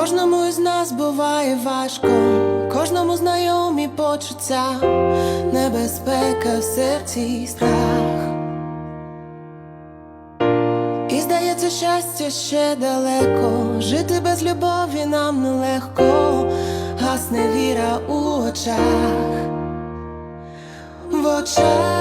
Кожному із нас буває важко, кожному знайомі почуття, небезпека в серці і страх. І здається, щастя ще далеко, жити без любові нам нелегко, гасне віра у очах, в очах.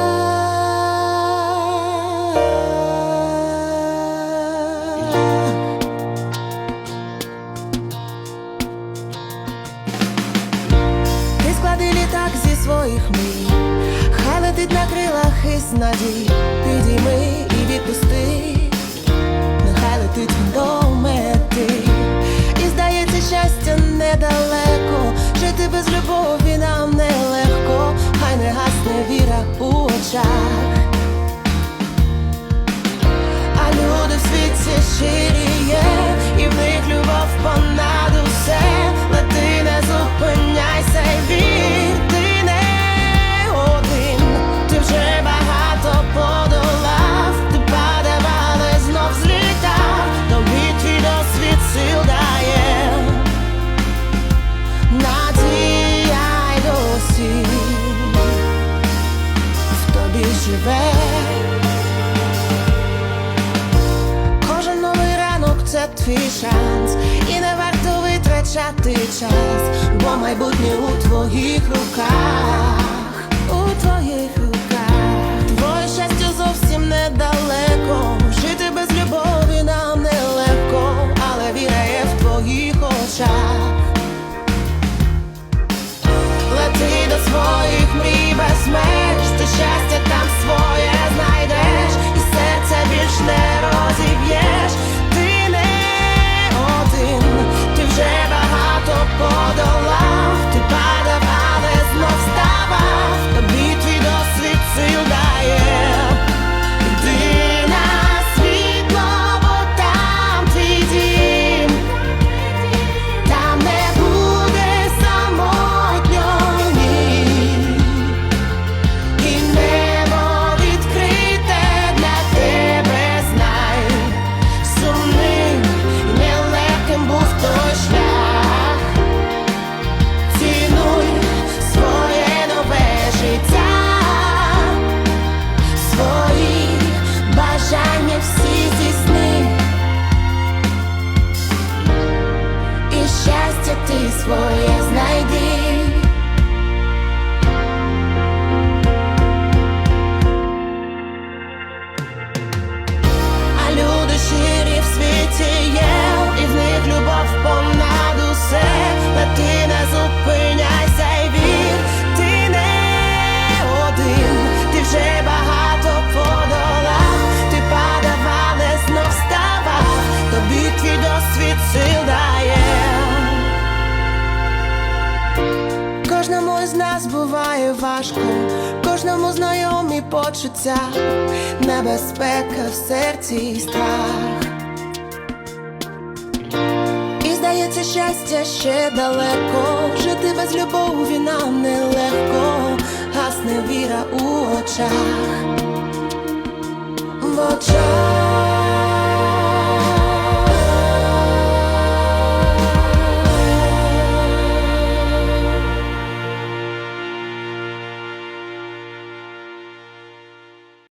Зі мій, хай летить на крилах із надій, підійми і відпусти, нехай летить до мети, і здається, щастя недалеко, жити без любові тобі живе. Кожен новий ранок це твій шанс, і не варто витрачати час, бо майбутнє у твоїх руках, Yes. Із нас буває важко, кожному знайомі почуття, небезпека в серці і страх. І здається, щастя ще далеко, жити без любові нам нелегко, гасне віра у очах, в очах.